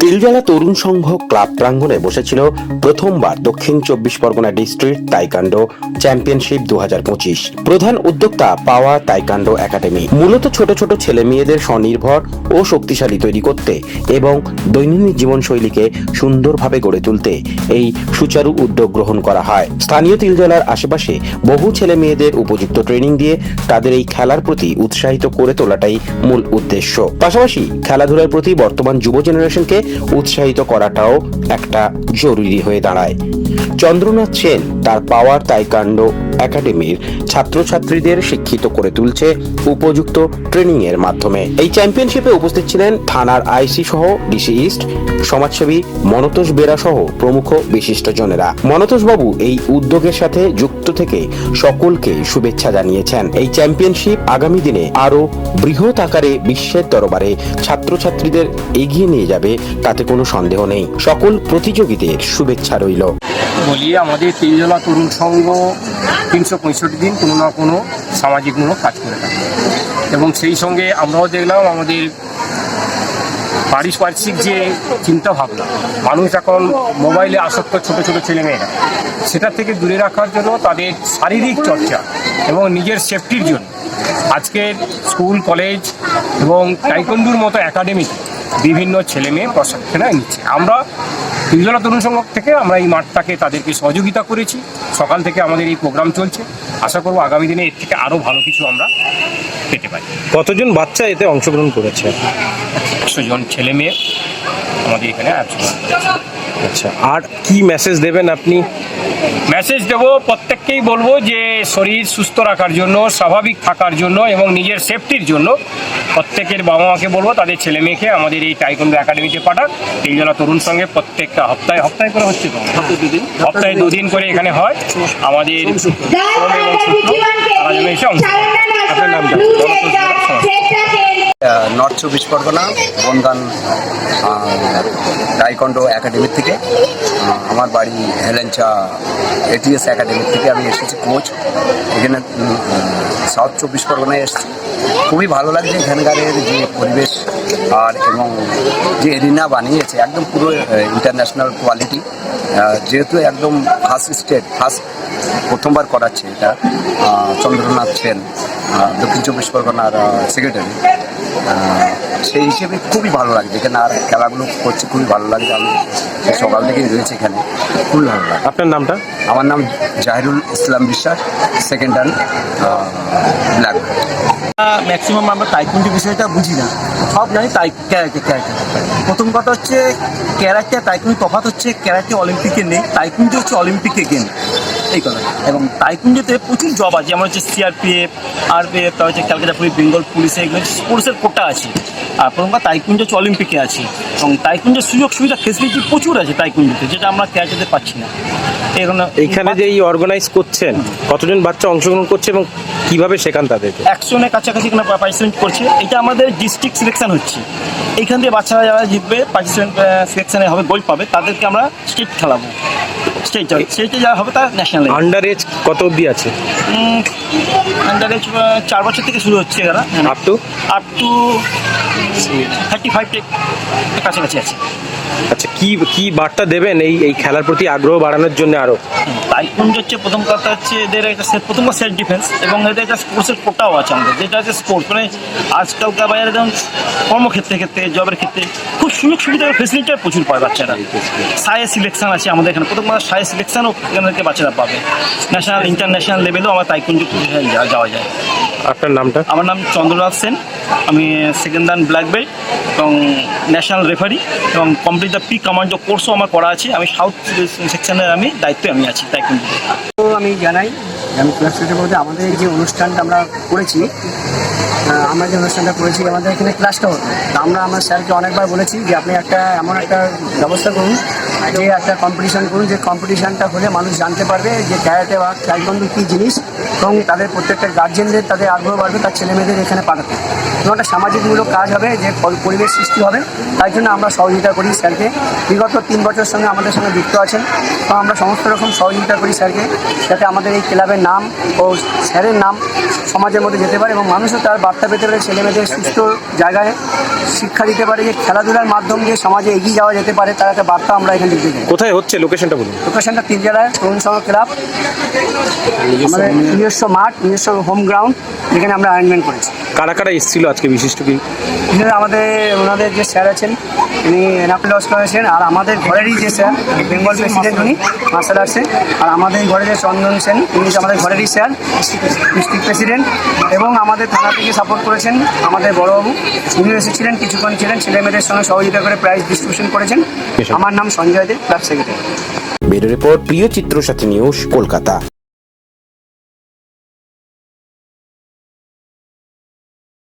তিলজলা তরুণ সংঘ club প্রাঙ্গণে বসেছিল প্রথমবার দক্ষিণ চব্বিশ পরগনা ডিস্ট্রিক্ট তাইকান্ডো চ্যাম্পিয়নশিপ দু হাজার পঁচিশ। প্রধান উদ্যোক্তা পাওয়া তাইকান্ডো একাডেমি। মূলত ছোট ছোট ছেলে মেয়েদের স্বনির্ভর ও শক্তিশালী তৈরি করতে এবং দৈনন্দিন জীবনশৈলীকে সুন্দরভাবে গড়ে তুলতে এই সুচারু উদ্যোগ গ্রহণ করা হয়। স্থানীয় তিলজলার আশেপাশে বহু ছেলে মেয়েদের উপযুক্ত ট্রেনিং দিয়ে তাদের এই খেলার প্রতি উৎসাহিত করে তোলাটাই মূল উদ্দেশ্য। পাশাপাশি খেলাধুলার প্রতি বর্তমান যুব জেনারেশনকে উৎসাহিত করাটাও একটা জরুরি হয়ে দাঁড়ায়। চন্দ্রনাথ সেন তার পাওয়ার তাইকান্ডো একাডেমির ছাত্রছাত্রীদের শিক্ষিত করে তুলছে উপযুক্ত ট্রেনিং এর মাধ্যমে। এই চ্যাম্পিয়নশিপে উপস্থিত ছিলেন থানার আইসি সহ ডিসি ইস্ট সমাজসেবী মনতোষ বেরা সহ প্রমুখ বিশিষ্টজনেরা। মনতোষ বাবু এই উদ্যোগের সাথে যুক্ত থেকে সকলকে শুভেচ্ছা জানিয়েছেন। এই চ্যাম্পিয়নশিপ আগামী দিনে আরও বৃহৎ আকারে বিশ্বের দরবারে ছাত্রছাত্রীদের এগিয়ে নিয়ে যাবে, তাতে কোনো সন্দেহ নেই। সকল প্রতিযোগীদের শুভেচ্ছা রইল। বলি, আমাদের তিনজলা তরুণ সংঘ তিনশো পঁয়ষট্টি দিন কোনো না কোনো সামাজিকমূলক কাজ করে থাকে। এবং সেই সঙ্গে আমরাও দেখলাম, আমাদের পারিপার্শ্বিক যে চিন্তাভাবনা, মানুষ এখন মোবাইলে আসক্ত ছোট ছোট ছেলেমেয়েরা, সেটা থেকে দূরে রাখার জন্য তাদের শারীরিক চর্চা এবং নিজের সেফটির জন্য। আজকে স্কুল, কলেজ এবং টাইকন্ডুর মতো একাডেমিতে বিভিন্ন ছেলে মেয়ে প্রশিক্ষণে নিচ্ছে। আমরা তিনজলা তরুণ সংঘ থেকে আমরা এই মাঠটাকে তাদেরকে সহযোগিতা করেছি। সকাল থেকে আমাদের এই প্রোগ্রাম চলছে। আশা করব আগামী দিনে এর থেকে আরও ভালো কিছু আমরা পেতে পারি। কতজন বাচ্চা এতে অংশগ্রহণ করেছে? একশো জন ছেলে মেয়ে আমাদের এখানে আচ্ছা আর কি মেসেজ দেবেন আপনি? মেসেজ দেব প্রত্যেককেই বলব যে শরীর সুস্থ রাখার জন্য স্বাভাবিক থাকার জন্য এবং নিজের সেফটির জন্য প্রত্যেকের বাবা মাকে বলব তাদের ছেলে মেয়েকে আমাদের এই টাইকন্ডো একাডেমিতে পাঠাক এই জন্য তরুণ সঙ্গে প্রত্যেকটা হপ্তাহে হপ্তাহে করে হচ্ছে তো? হপ্তাহে দুদিন। করে এখানে হয়। আমাদের শ্রম এবং সূত্র তারা যেন এসে অংশ নেয়। আপনার নামটা নর্থ চব্বিশ পরগনা, বনগান টাইকন্ডো একাডেমির থেকে। আমার বাড়ি হেলেঞ্চা এটিএস একাডেমির থেকে আমি এসেছি কোচ। এখানে সাউথ চব্বিশ পরগনায় এসেছি। খুবই ভালো লাগছে এখানকারের যে পরিবেশ আর এবং যে এরিনা বানিয়েছে, একদম পুরো ইন্টারন্যাশনাল কোয়ালিটি যেহেতু একদম ফার্স্ট স্টেট ফার্স্ট প্রথমবার করাচ্ছে এটা চন্দ্রনাথ সেন দক্ষিণ চব্বিশ পরগনার সেক্রেটারি সেই হিসেবে খুবই ভালো লাগছে এখানে আর খেলাগুলো করছে খুবই ভালো লাগছে আমি সকাল থেকেই রয়েছে এখানে। খুবই ভালো লাগে। আপনার নামটা? আমার নাম জাহিরুল ইসলাম বিশ্বাস সেকেন্ড হ্যান্ড ব্ল্যাক ম্যাক্সিমাম আমরা তাইকুন্ডি বিষয়টা বুঝি না। সব জানি তাই ক্যারাটে ক্যারাটে। প্রথম কথা হচ্ছে ক্যারাটে তাইকুন্ডি তফাৎ হচ্ছে ক্যারাটে অলিম্পিকে নেই তাইকুন্ডি হচ্ছে অলিম্পিকে গেম এই কথা। এবং তাইকুন্ডিতে প্রচুর জব আছে যেমন হচ্ছে সিআরপিএফ আরপিএফ তারপর হচ্ছে ক্যালকাটা পুলিশ বেঙ্গল পুলিশে এগুলো স্পোর্টসের কোটা আছে। আর প্রথম কথা তাইকুন্ডি হচ্ছে অলিম্পিকে আছে। এবং তাইকুন্ডের সুযোগ সুবিধা ফেসিলিটি প্রচুর আছে তাইকুন্ডিতে যেটা আমরা ক্যারাটেতে পাচ্ছি না। এখানে এইখানে যে এই অর্গানাইজ করছেন কতজন বাচ্চা অংশগ্রহণ করছে এবং কীভাবে শেখান তাদেরকে? একশনের কাছাকাছি এখানে পার্টিসিপেন্ট করছে। এটা আমাদের ডিস্ট্রিক্ট সিলেকশন হচ্ছে। এইখান থেকে বাচ্চারা যারা জিতবে পার্টিসিপেন্ট সিলেকশনে হবে গোল্ড পাবে তাদেরকে আমরা স্টেট খেলাবো। স্টেট স্টেটে যারা হবে তার ন্যাশনাল আন্ডার এজ কত অবধি আছে? আন্ডার চার বছর থেকে শুরু হচ্ছে এরা। Up to up to thirty five কাছাকাছি আছে। আচ্ছা কি কি বার্তা দেবেন এই এই খেলার প্রতি আগ্রহ বাড়ানোর জন্য আরও? তাইকুন্ড হচ্ছে প্রথম কথা হচ্ছে এদের একটা প্রথম সেলফ ডিফেন্স এবং এদের একটা স্পোর্টসের কোটাও আছে আমাদের। যেটা হচ্ছে স্পোর্টস মানে আজকালকার বাজারে যেমন কর্মক্ষেত্রে ক্ষেত্রে জবের ক্ষেত্রে খুব সুযোগ সুবিধা ফেসিলিটি প্রচুর পায় বাচ্চারা। সায়ে সিলেকশন আছে আমাদের এখানে। প্রথম কথা সায়ে সিলেকশনও এখান থেকে বাচ্চারা পাবে। ন্যাশনাল ইন্টারন্যাশনাল লেভেলেও আমার তাইকুন্ড যাওয়া যায়। আপনার নামটা? আমার নাম চন্দ্রনাথ সেন। আমি সেকেন্ড দান ব্ল্যাক বেল্ট এবং ন্যাশনাল রেফারি এবং কমপ্লিট দ্য পি কমান্ডো কোর্সও আমার করা আছে। আমি সাউথ সেকশনের আমি দায়িত্বে আমি আছি তাইকুন্ডো তো আমি জানাই আমি ক্লাসটা বলতে আমাদের যে অনুষ্ঠানটা আমরা করেছি আমরা যে অনুষ্ঠানটা করেছি আমাদের এখানে ক্লাসটা হতো। তা আমরা আমার স্যারকে অনেকবার বলেছি যে আপনি একটা এমন একটা ব্যবস্থা করুন যে একটা কম্পিটিশন করুন, যে কম্পিটিশনটা হলে মানুষ জানতে পারবে যে ক্যারাটে বা টাইকন্ডো কী জিনিস। এবং তাদের প্রত্যেকটা গার্জেনদের তাদের আগ্রহ বাড়বে তার ছেলেমেয়েদের এখানে পাঠাতে। এবং একটা সামাজিকমূলক কাজ হবে যে পরি- পরিবেশ সৃষ্টি হবে। তার জন্য আমরা সহযোগিতা করি স্যারকে। বিগত তিন বছর সঙ্গে আমাদের সঙ্গে যুক্ত আছেন। তো আমরা সমস্ত রকম সহযোগিতা করি স্যারকে যাতে আমাদের এই ক্লাবের নাম ও স্যারের নাম সমাজের মধ্যে যেতে পারে এবং মানুষও তার বার্তা পেতে পারে ছেলেমেয়েদের সুস্থ জায়গায় শিক্ষা দিতে পারে যে খেলাধুলার মাধ্যম দিয়ে সমাজে এগিয়ে যাওয়া যেতে পারে তার একটা বার্তা আমরা এখানে দিতে চাই। কোথায় হচ্ছে লোকেশনটা বলুন? লোকেশনটা তিন জেলায় তরুণ সংঘ ক্লাব। আমাদের নিজস্ব মাঠ নিজস্ব হোম গ্রাউন্ড যেখানে আমরা অ্যারেঞ্জমেন্ট করেছি। কারা কারা এসেছিল আজকে বিশিষ্ট কি? আমাদের ওনাদের যে স্যার আছেন উনি এনাকুল অস্কর আছেন আর আমাদের ঘরেরই যে স্যার বেঙ্গল প্রেসিডেন্ট উনি মার্শাল আর্টসে আর আমাদের ঘরে যে চন্দন সেন উনি আমাদের ঘরেরই স্যার ডিস্ট্রিক্ট প্রেসিডেন্ট এবং আমাদের থানা থেকে সাপোর্ট করেছেন আমাদের বড়বাবু। উনি এসেছিলেন কিছুক্ষণ ছিলেন ছেলে মেয়েদের সঙ্গে সহযোগিতা করে প্রাইজ ডিস্ট্রিবিউশন করেছেন। আমার নাম Sanjay Deb club secretary bureau report প্রিয় চিত্র সাথী নিউজ কলকাতা।